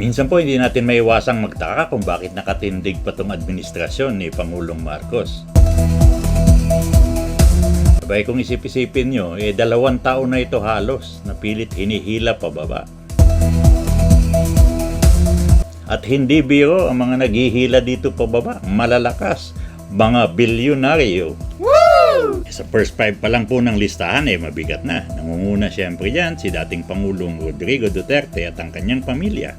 Minsan po hindi natin maiwasang magtaka kung bakit nakatindig pa tong administrasyon ni Pangulong Marcos. Sabay kung isip-isipin nyo, eh dalawang taon na ito halos na pilit hinihila pababa. At hindi biro ang mga naghihila dito pababa, malalakas, mga bilyonaryo. Sa first five pa lang po ng listahan eh mabigat na. Nangunguna siyempre dyan si dating Pangulong Rodrigo Duterte at ang kanyang pamilya.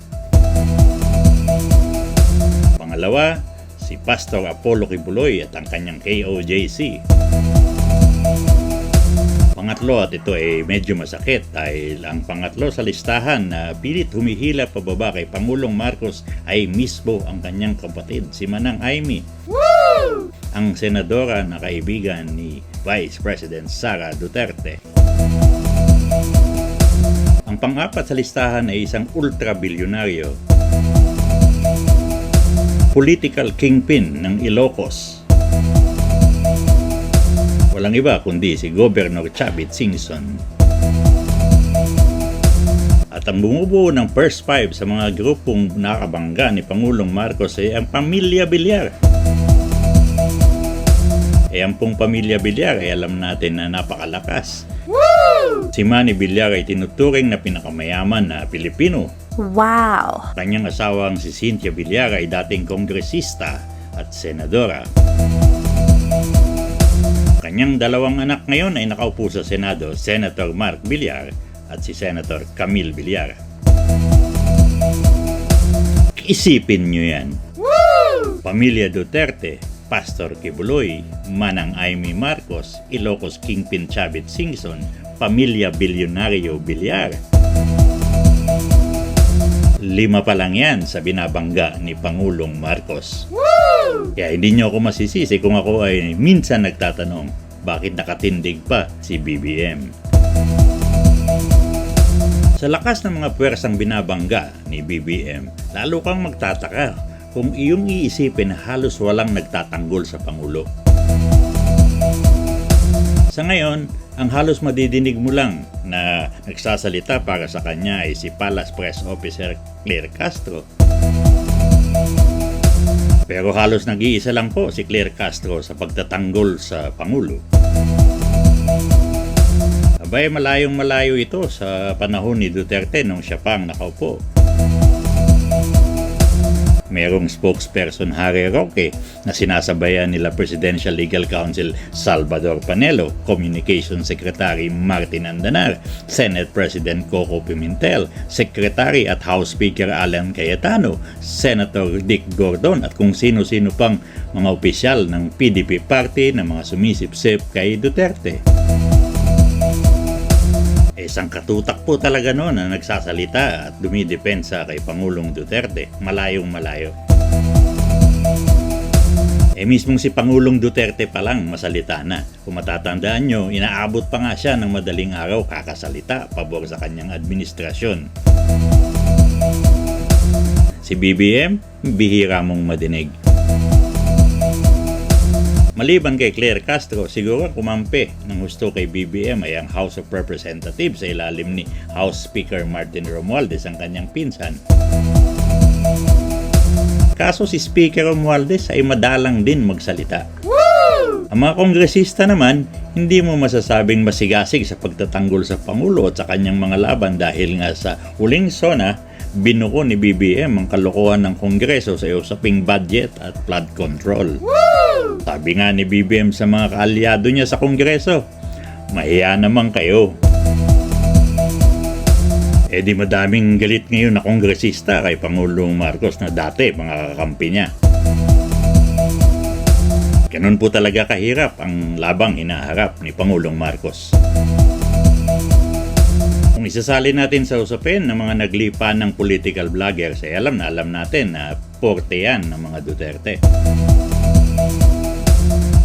Pangalawa, si Pastor Apollo Kibuloy at ang kanyang KOJC. Pangatlo at ito ay medyo masakit dahil ang pangatlo sa listahan na pilit humihila pababa kay Pangulong Marcos ay mismo ang kanyang kapatid, si Manang Aimee. Ang senadora na kaibigan ni Vice President Sara Duterte. Ang pang-apat sa listahan ay isang ultra-bilyonaryo political kingpin ng Ilocos. Walang iba kundi si Governor Chavit Singson. At ang bumubuo ng first five sa mga grupong nakabangga ni Pangulong Marcos ay ang Pamilya Bilyar. Eh ang pong Pamilya Bilyar ay alam natin na napakalakas. Si Manny Bilyar ay tinuturing na pinakamayaman na Pilipino Wow! Kanyang asawang si Cynthia Villar ay dating kongresista at senadora. Kanyang dalawang anak ngayon ay nakaupo sa Senado, Senator Mark Villar at si Senator Camille Villar. Isipin nyo yan. Pamilya Duterte, Pastor Kibuloy, Manang Aimee Marcos, Ilocos Kingpin Chavit Singson, Pamilya Bilyonaryo Villar. Lima pa lang yan sa binabangga ni Pangulong Marcos. Kaya hindi nyo ako masisisi kung ako ay minsan nagtatanong, bakit nakatindig pa si BBM? Sa lakas ng mga pwersang binabangga ni BBM, lalo kang magtataka kung iyong iisipin halos walang nagtatanggol sa Pangulo. Sa ngayon, ang halos madidinig mo lang na nagsasalita para sa kanya ay si Palace Press Officer Claire Castro. Pero halos nag-iisa lang po si Claire Castro sa pagtatanggol sa Pangulo. Abay, malayong malayo ito sa panahon ni Duterte nung siya pang nakaupo. Merong spokesperson Harry Roque na sinasabayan nila Presidential Legal Counsel Salvador Panelo, Communication Secretary Martin Andanar, Senate President Coco Pimentel, Secretary at House Speaker Alan Cayetano, Senator Dick Gordon at kung sino-sino pang mga opisyal ng PDP party na mga sumisipsip kay Duterte. Isang katutak po talaga noon na nagsasalita at dumidepensa kay Pangulong Duterte. Malayong malayo. Eh mismong si Pangulong Duterte pa lang masalita na. Kung matatandaan nyo, inaabot pa nga siya ng madaling araw kakasalita pabor sa kanyang administrasyon. Si BBM, bihira mong madinig. Maliban kay Claire Castro, siguro kumampi ng gusto kay BBM ay ang House of Representatives sa ilalim ni House Speaker Martin Romualdez ang kanyang pinsan. Kaso si Speaker Romualdez ay madalang din magsalita. Ang mga kongresista naman, hindi mo masasabing masigasig sa pagtatanggol sa Pangulo at sa kanyang mga laban dahil nga sa huling sona, binuko ni BBM ang kalokohan ng Kongreso sa usaping budget at flood control. Sabi nga ni BBM sa mga kaalyado niya sa Kongreso, mahiya naman kayo. Eh di madaming galit ngayon na kongresista kay Pangulong Marcos na dati mga kakampi niya. Ganun po talaga kahirap ang labang inaharap ni Pangulong Marcos. Kung isasali natin sa usapin ng mga naglipa ng political vloggers, ay alam na alam natin na porte yan ng mga Duterte.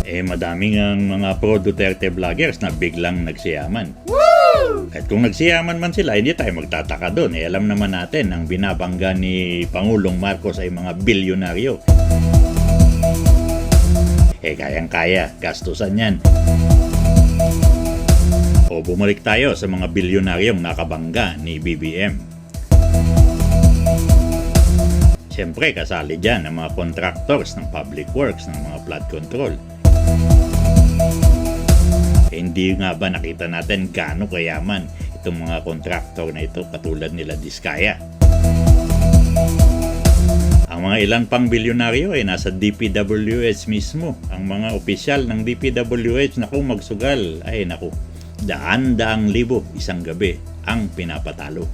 Eh madaming ang mga pro-Duterte vloggers na biglang nagsiyaman. At kung nagsiyaman man sila, hindi tayo magtataka doon. Eh, alam naman natin, ang binabangga ni Pangulong Marcos ay mga bilyonaryo. Eh, kayang-kaya, gastusan yan. O bumalik tayo sa mga bilyonaryong nakabangga ni BBM. Siyempre, kasali dyan ang mga contractors ng public works, ng mga flood control. Hindi nga ba nakita natin gaano kayaman itong mga kontraktor na ito katulad nila Diskaya. Ang mga ilan pang bilyonaryo ay nasa DPWH mismo. Ang mga opisyal ng DPWH, naku magsugal, ay naku, daan-daang libo isang gabi ang pinapatalo.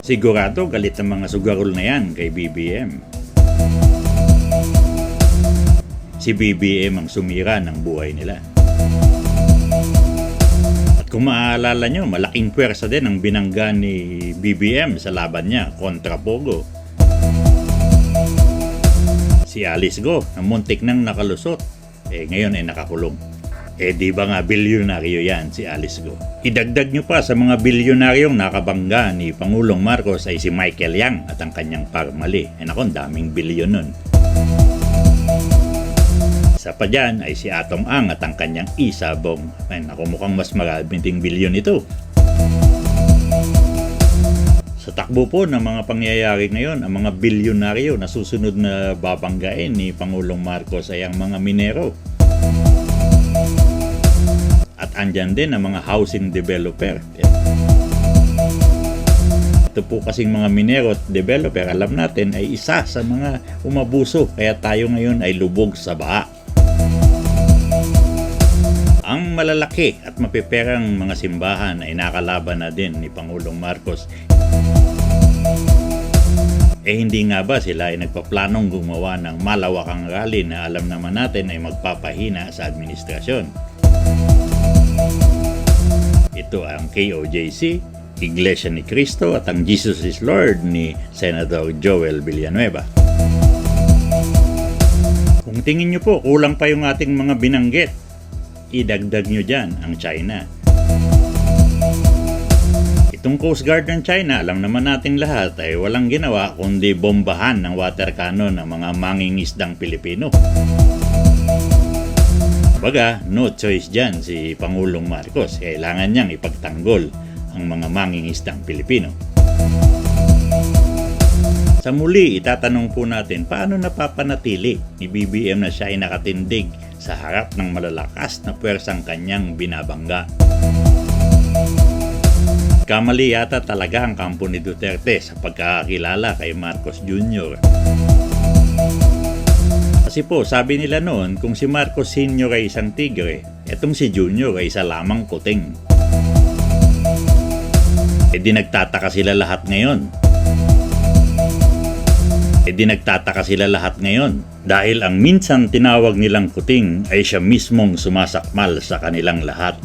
Sigurado galit ang mga sugarol na yan kay BBM. Si BBM ang sumira ng buhay nila. At kung maaalala nyo, malaking pwersa din ang binangga ni BBM sa laban niya kontra Pogo. Si Alice Go, na muntik nang nakalusot, eh ngayon ay nakakulong. Eh di ba nga bilyonaryo yan si Alice Go? Idagdag nyo pa sa mga bilyonaryong nakabangga ni Pangulong Marcos ay si Michael Yang at ang kanyang parmali. Eh nako, daming bilyon nun. Isa pa dyan ay si Atong Ang at ang kanyang isabong. Ay naku, mukhang mas maraming bilyon ito. Sa takbo po ng mga pangyayari ngayon, ang mga bilyonaryo na susunod na babanggain ni Pangulong Marcos ay ang mga minero. Andyan din ang mga housing developer. Ito po kasing mga minero at developer, alam natin, ay isa sa mga umabuso. Kaya tayo ngayon ay lubog sa baha. Ang malalaki at mapiperang mga simbahan ay nakalaban na din ni Pangulong Marcos. Eh hindi nga ba sila ay nagpaplanong gumawa ng malawakang rally na alam naman natin ay magpapahina sa administrasyon. Ito ang KOJC, Iglesia ni Cristo at ang Jesus is Lord ni Senator Joel Villanueva. Kung tingin nyo po, kulang pa yung ating mga binanggit, idagdag nyo dyan ang China. Itong Coast Guard ng China, alam naman nating lahat ay walang ginawa kundi bombahan ng water cannon ng mga mangingisdang Pilipino. Baga, no choice dyan si Pangulong Marcos. Kailangan niyang ipagtanggol ang mga mangingisdang Pilipino. Sa muli, itatanong po natin paano napapanatili ni BBM na siya ay nakatindig sa harap ng malalakas na pwersang kanyang binabangga. Kamali yata talaga ang kampo ni Duterte sa pagkakakilala kay Marcos Jr. Kasi po, sabi nila noon, kung si Marcos Sr. ay isang tigre, etong si Junior ay isa lamang kuting. E di nagtataka sila lahat ngayon. E di nagtataka sila lahat ngayon dahil ang minsan tinawag nilang kuting ay siya mismong sumasakmal sa kanilang lahat.